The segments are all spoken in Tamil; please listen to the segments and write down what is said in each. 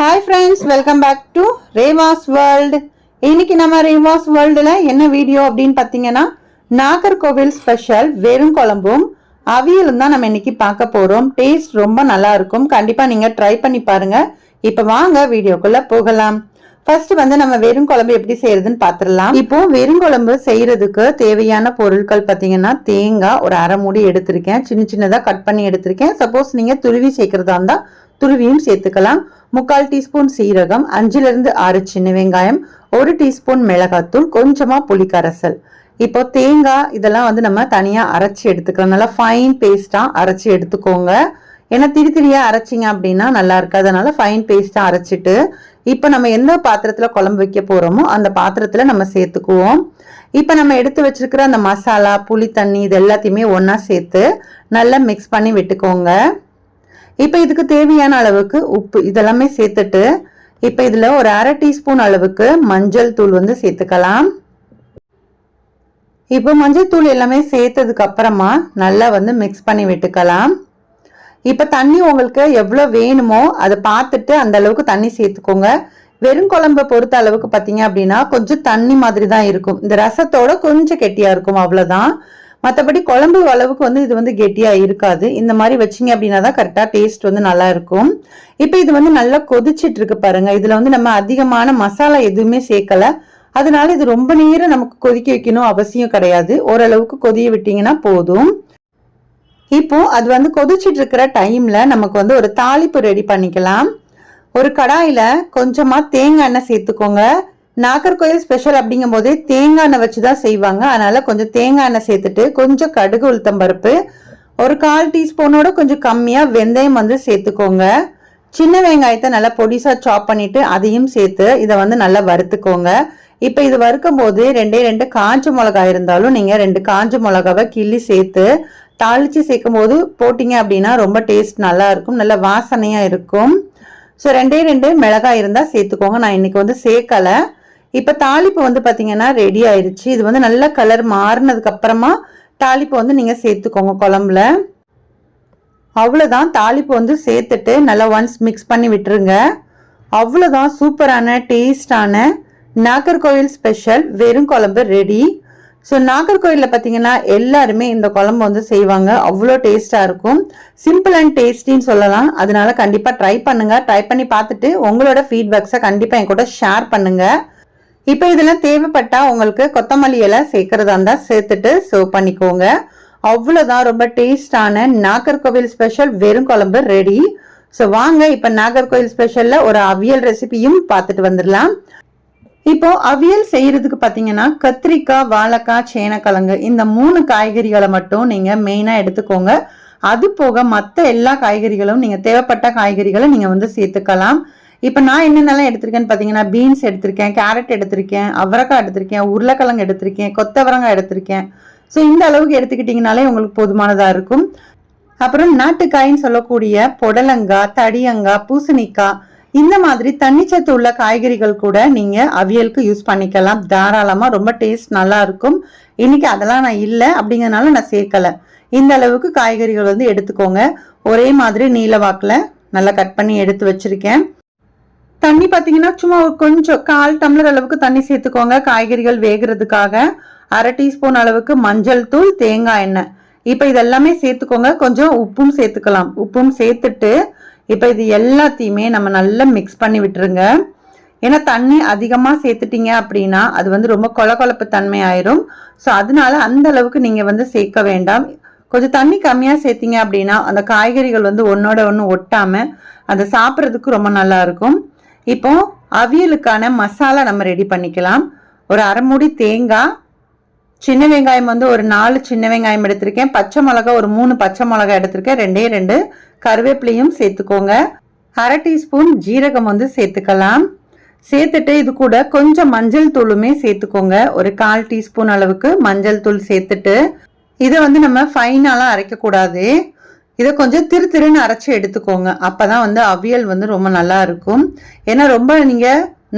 Hi friends welcome back to Reva's world இன்னைக்கு நம்ம ரேவாஸ் வேர்ல்டில் என்ன வீடியோ அப்படின்னு பார்த்தீங்கன்னா நாகர்கோவில் ஸ்பெஷல் வெறும் குழம்பும் அவியலும் தான் நம்ம இன்னைக்கு பார்க்க போகிறோம் டேஸ்ட் ரொம்ப நல்லா இருக்கும். கண்டிப்பாக நீங்கள் ட்ரை பண்ணி பாருங்க. இப்போ வாங்க வீடியோக்குள்ளே போகலாம். ஃபர்ஸ்ட் வந்து நம்ம வெறும் குழம்பு எப்படி செய்யறதுன்னு பார்த்துடலாம். இப்போ வெறும் குழம்பு செய்யறதுக்கு தேவையான பொருட்கள் பார்த்தீங்கன்னா தேங்காய் ஒரு அரை மூடி எடுத்திருக்கேன். சின்ன சின்னதாக கட் பண்ணி எடுத்திருக்கேன். சப்போஸ் நீங்கள் துருவி சேர்க்கறதா இருந்தால் துருவியும் சேர்த்துக்கலாம். முக்கால் டீஸ்பூன் சீரகம் அஞ்சிலிருந்து ஆறு சின்ன வெங்காயம் ஒரு டீஸ்பூன் மிளகாத்தூள் கொஞ்சமா புளிக்கரசல். இப்போ தேங்காய் இதெல்லாம் வந்து நம்ம தனியா அரைச்சி எடுத்துக்கலாம். நல்லா ஃபைன் பேஸ்டா அரைச்சி எடுத்துக்கோங்க. ஏன்னா திரி திரியா அரைச்சிங்க அப்படின்னா நல்லா இருக்காது. அதனால ஃபைன் பேஸ்டா அரைச்சிட்டு இப்போ நம்ம எந்த பாத்திரத்துல குழம்பு வைக்க போறோமோ அந்த பாத்திரத்துல நம்ம சேர்த்துக்குவோம். இப்போ நம்ம எடுத்து வச்சிருக்கிற அந்த மசாலா புளி தண்ணி இது எல்லாத்தையுமே ஒன்றா சேர்த்து நல்லா மிக்ஸ் பண்ணி விட்டுக்கோங்க. இப்போ இதுக்கு தேவையான அளவுக்கு உப்பு இதெல்லாமே சேர்த்துட்டு இப்போ இதில் ஒரு அரை டீஸ்பூன் அளவுக்கு மஞ்சள் தூள் வந்து சேர்த்துக்கலாம். இப்போ மஞ்சள் தூள் எல்லாமே சேர்த்ததுக்கு அப்புறமா நல்லா வந்து மிக்ஸ் பண்ணி விட்டுக்கலாம். இப்போ தண்ணி உங்களுக்கு எவ்வளோ வேணுமோ அதை பார்த்துட்டு அந்த அளவுக்கு தண்ணி சேர்த்துக்கோங்க. வெறும் குழம்பை பொறுத்த அளவுக்கு பார்த்தீங்க அப்படின்னா கொஞ்சம் தண்ணி மாதிரி தான் இருக்கும். இந்த ரசத்தோட கொஞ்சம் கெட்டியாக இருக்கும் அவ்வளோதான் மற்றபடி குழம்பு அளவுக்கு வந்து இது வந்து கெட்டியாக இருக்காது. இந்த மாதிரி வச்சிங்க அப்படின்னா தான் கரெக்டாக டேஸ்ட் வந்து நல்லா இருக்கும். இப்போ இது வந்து நல்லா கொதிச்சிட்டு இருக்கு பாருங்க. இதில் வந்து நம்ம அதிகமான மசாலா எதுவுமே சேர்க்கல. அதனால இது ரொம்ப நேரம் நமக்கு கொதிக்க வைக்கணும் அவசியம் கிடையாது. ஓரளவுக்கு கொதிய விட்டீங்கன்னா போதும். இப்போ அது வந்து கொதிச்சிட்டு இருக்கிற டைம்ல நமக்கு வந்து ஒரு தாளிப்பு ரெடி பண்ணிக்கலாம். ஒரு கடாயில கொஞ்சமா தேங்காய் எண்ணெய் சேர்த்துக்கோங்க. நாகர்கோயில் ஸ்பெஷல் அப்படிங்கும் போதே தேங்காய் எண்ணெய் வச்சு தான் செய்வாங்க. அதனால கொஞ்சம் தேங்காய் எண்ணெய் சேர்த்துட்டு கொஞ்சம் கடுகு உளுத்தம் பருப்பு ஒரு கால் டீஸ்பூனோட கொஞ்சம் கம்மியா வெந்தயம் வந்து சேர்த்துக்கோங்க. சின்ன வெங்காயத்தை நல்லா பொடிசா சாப் பண்ணிட்டு அதையும் சேர்த்து இதை வந்து நல்லா வறுத்துக்கோங்க. இப்போ இது வறுக்கும் போது ரெண்டே ரெண்டு காஞ்ச மிளகாய் இருந்தாலும் நீங்க ரெண்டு காஞ்ச மிளகாவை கிள்ளி சேர்த்து தாளிச்சு சேர்க்கும் போது போட்டீங்க அப்படின்னா ரொம்ப டேஸ்ட் நல்லா இருக்கும் நல்ல வாசனையா இருக்கும். ஸோ ரெண்டே ரெண்டு மிளகாய் இருந்தால் சேர்த்துக்கோங்க. நான் இன்னைக்கு வந்து சேர்க்கலை. இப்போ தாளிப்பு வந்து பார்த்தீங்கன்னா ரெடி ஆயிருச்சு. இது வந்து நல்ல கலர் மாறினதுக்கு அப்புறமா தாளிப்பு வந்து நீங்கள் சேர்த்துக்கோங்க குழம்புல. அவ்வளோதான் தாளிப்பு வந்து சேர்த்துட்டு நல்லா ஒன்ஸ் மிக்ஸ் பண்ணி விட்டுருங்க. அவ்வளோதான் சூப்பரான டேஸ்டான நாகர்கோவில் ஸ்பெஷல் வெறும் குழம்பு ரெடி ஸோ நாகர்கோயிலில் பார்த்தீங்கன்னா எல்லாருமே இந்த குழம்பு வந்து செய்வாங்க. அவ்வளோ டேஸ்ட்டாக இருக்கும். சிம்பிள் அண்ட் டேஸ்டின்னு சொல்லலாம். அதனால கண்டிப்பாக ட்ரை பண்ணுங்கள் ட்ரை பண்ணி பார்த்துட்டு உங்களோட ஃபீட்பேக்ஸை கண்டிப்பாக என் கூட ஷேர் பண்ணுங்கள் இப்போ இதெல்லாம் தேவைப்பட்டா உங்களுக்கு கொத்தமல்லி இலை சேர்க்கறதா இருந்தால் சேர்த்துட்டு சர்வ் பண்ணிக்கோங்க. அவ்வளோதான் ரொம்ப டேஸ்டான நாகர்கோவில் ஸ்பெஷல் வெறும் குழம்பு ரெடி ஸோ வாங்க இப்போ நாகர்கோவில் ஸ்பெஷலில் ஒரு அவியல் ரெசிபியும் பார்த்துட்டு வந்துடலாம். இப்போ அவியல் செய்யறதுக்கு பார்த்தீங்கன்னா கத்திரிக்காய் வாழைக்காய் சேனக்கிழங்கு இந்த மூணு காய்கறிகளை மட்டும் நீங்கள் மெயினாக எடுத்துக்கோங்க. அது போக மற்ற எல்லா காய்கறிகளும் நீங்கள் தேவைப்பட்ட காய்கறிகளை நீங்கள் வந்து சேர்த்துக்கலாம். இப்போ நான் என்னென்னலாம் எடுத்திருக்கேன்னு பார்த்தீங்கன்னா பீன்ஸ் எடுத்திருக்கேன் கேரட் எடுத்திருக்கேன் அவரைக்காய் எடுத்திருக்கேன் உருளைக்கிழங்கு எடுத்திருக்கேன் கொத்தவரங்காய் எடுத்திருக்கேன். ஸோ இந்த அளவுக்கு எடுத்துக்கிட்டிங்கனாலே உங்களுக்கு போதுமானதாக இருக்கும். அப்புறம் நாட்டுக்காயின்னு சொல்லக்கூடிய புடலங்காய் தடியங்காய் பூசணிக்காய் இந்த மாதிரி தண்ணிச்சத்து உள்ள காய்கறிகள் கூட நீங்கள் அவியலுக்கு யூஸ் பண்ணிக்கலாம். தாராளமாக ரொம்ப டேஸ்ட் நல்லா இருக்கும். இன்னைக்கு அதெல்லாம் நான் இல்லை அப்படிங்கறதுனால நான் சேர்க்கலை. இந்த அளவுக்கு காய்கறிகள் வந்து எடுத்துக்கோங்க. ஒரே மாதிரி நீல வாக்கில் நல்லா கட் பண்ணி எடுத்து வச்சிருக்கேன். தண்ணி பார்த்தீங்கன்னா சும்மா ஒரு கொஞ்சம் கால் டம்ளர் அளவுக்கு தண்ணி சேர்த்துக்கோங்க. காய்கறிகள் வேகிறதுக்காக அரை டீஸ்பூன் அளவுக்கு மஞ்சள் தூள் தேங்காய் எண்ணெய். இப்போ இதெல்லாமே சேர்த்துக்கோங்க. கொஞ்சம் உப்பும் சேர்த்துக்கலாம். உப்பும் சேர்த்துட்டு இப்போ இது எல்லாத்தையுமே நம்ம நல்லா மிக்ஸ் பண்ணி விட்டுருங்க. ஏன்னா தண்ணி அதிகமாக சேர்த்துட்டீங்க அப்படின்னா அது வந்து ரொம்ப கொல கொழப்பு தன்மை ஆயிரும். ஸோ அதனால அந்த அளவுக்கு நீங்கள் வந்து சேர்க்க வேண்டாம். கொஞ்சம் தண்ணி கம்மியாக சேர்த்தீங்க அப்படின்னா அந்த காய்கறிகள் வந்து ஒன்றோட ஒன்று ஒட்டாமல் அதை சாப்பிட்றதுக்கு ரொம்ப நல்லா இருக்கும். இப்போ அவியலுக்கான மசாலா நம்ம ரெடி பண்ணிக்கலாம். ஒரு அரை மூடி தேங்காய் சின்ன வெங்காயம் வந்து ஒரு நாலு சின்ன வெங்காயம் எடுத்திருக்கேன். பச்சை மிளகா ஒரு மூணு பச்சை மிளகா எடுத்திருக்கேன். ரெண்டே ரெண்டு. கருவேப்பிலையும் சேர்த்துக்கோங்க. அரை டீஸ்பூன் ஜீரகம் வந்து சேர்த்துக்கலாம். சேர்த்துட்டு இது கூட கொஞ்சம் மஞ்சள் தூளுமே சேர்த்துக்கோங்க. ஒரு கால் டீஸ்பூன் அளவுக்கு மஞ்சள் தூள் சேர்த்துட்டு இதை வந்து நம்ம ஃபைனாலாம் அரைக்கக்கூடாது. இதை கொஞ்சம் திரு திருன்னு அரைச்சி எடுத்துக்கோங்க. அப்பதான் வந்து அவியல் வந்து ரொம்ப நல்லா இருக்கும். ஏன்னா ரொம்ப நீங்க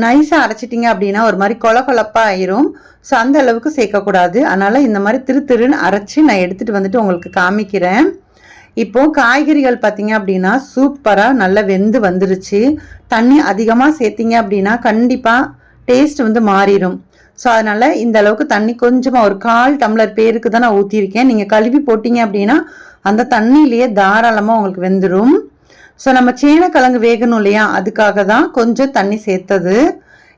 நைஸா அரைச்சிட்டீங்க அப்படின்னா ஒரு மாதிரி கொல கொலப்பா ஆயிரும். ஸோ அந்த அளவுக்கு சேர்க்கக்கூடாது. அதனால இந்த மாதிரி திரு திருன்னு அரைச்சி நான் எடுத்துட்டு வந்துட்டு உங்களுக்கு காமிக்கிறேன். இப்போ காய்கறிகள் பார்த்தீங்க அப்படின்னா சூப்பராக நல்லா வெந்து வந்துருச்சு. தண்ணி அதிகமாக சேர்த்திங்க அப்படின்னா கண்டிப்பாக டேஸ்ட் வந்து மாறிடும் ஸோ அதனால் இந்த அளவுக்கு தண்ணி கொஞ்சமாக ஒரு கால் டம்ளர் பேருக்கு தான் நான் ஊற்றிருக்கேன் நீங்கள் கழுவி போட்டிங்க அப்படின்னா அந்த தண்ணியிலேயே தாராளமாக உங்களுக்கு வெந்துடும் ஸோ நம்ம சேனக்கிழங்கு வேகணும் இல்லையா? அதுக்காக தான் கொஞ்சம் தண்ணி சேர்த்தது.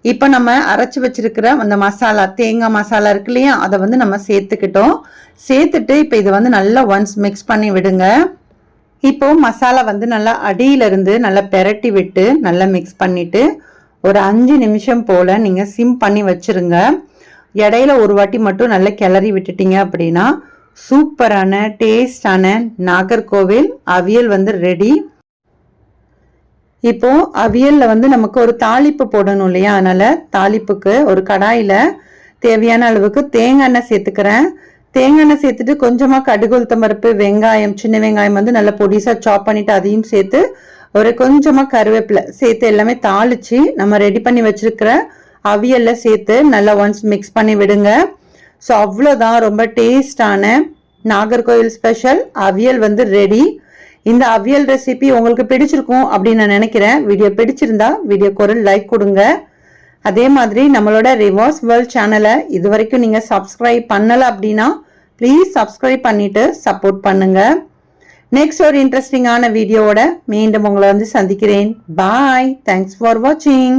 இப்போ நம்ம அரைச்சி வச்சிருக்கிற அந்த மசாலா தேங்காய் மசாலா இருக்கு இல்லையா? அதை வந்து நம்ம சேர்த்துக்கிட்டோம். சேர்த்துட்டு இப்போ இதை வந்து நல்லா ஒன்ஸ் மிக்ஸ் பண்ணி விடுங்க. இப்போ மசாலா வந்து நல்லா அடியிலிருந்து நல்லா பெரட்டி விட்டு நல்லா மிக்ஸ் பண்ணிவிட்டு ஒரு அஞ்சு நிமிஷம் போல் நீங்கள் சிம் பண்ணி வச்சுருங்க. இடையில ஒரு வாட்டி மட்டும் நல்லா கிளறி விட்டுட்டீங்க அப்படின்னா சூப்பரான டேஸ்டான நாகர்கோவில் அவியல் வந்து ரெடி இப்போ அவியல்ல வந்து நமக்கு ஒரு தாளிப்பு போடணும் இல்லையா? அதனால தாளிப்புக்கு ஒரு கடாயில தேவையான அளவுக்கு தேங்காய் எண்ணெய் சேர்த்துக்கிறேன். தேங்காய் எண்ணெய் சேர்த்துட்டு கொஞ்சமா கடுகு உளுத்தம் வெங்காயம் சின்ன வெங்காயம் வந்து நல்லா பொடிசா சாப் பண்ணிட்டு அதையும் சேர்த்து ஒரு கொஞ்சமாக கருவேப்பிலை சேர்த்து எல்லாமே தாளித்து நம்ம ரெடி பண்ணி வச்சுருக்கிற அவியலில் சேர்த்து நல்லா ஒன்ஸ் மிக்ஸ் பண்ணி விடுங்க. ஸோ அவ்வளோதான் ரொம்ப டேஸ்டான நாகர்கோவில் ஸ்பெஷல் அவியல் வந்து ரெடி இந்த அவியல் ரெசிபி உங்களுக்கு பிடிச்சிருக்கும் அப்படின்னு நான் நினைக்கிறேன். வீடியோ பிடிச்சிருந்தா வீடியோ ஒரு லைக் கொடுங்க. அதே மாதிரி நம்மளோட ரிவார்ஸ் வேர்ல்ட் சேனலை இது வரைக்கும் நீங்கள் சப்ஸ்கிரைப் பண்ணலை அப்படின்னா ப்ளீஸ் சப்ஸ்கிரைப் பண்ணிவிட்டு சப்போர்ட் பண்ணுங்கள் நெக்ஸ்ட் ஒரு இன்ட்ரெஸ்டிங்கான வீடியோவோட மீண்டும் உங்களை வந்து சந்திக்கிறேன். பாய் தேங்க்ஸ் ஃபார் வாட்சிங்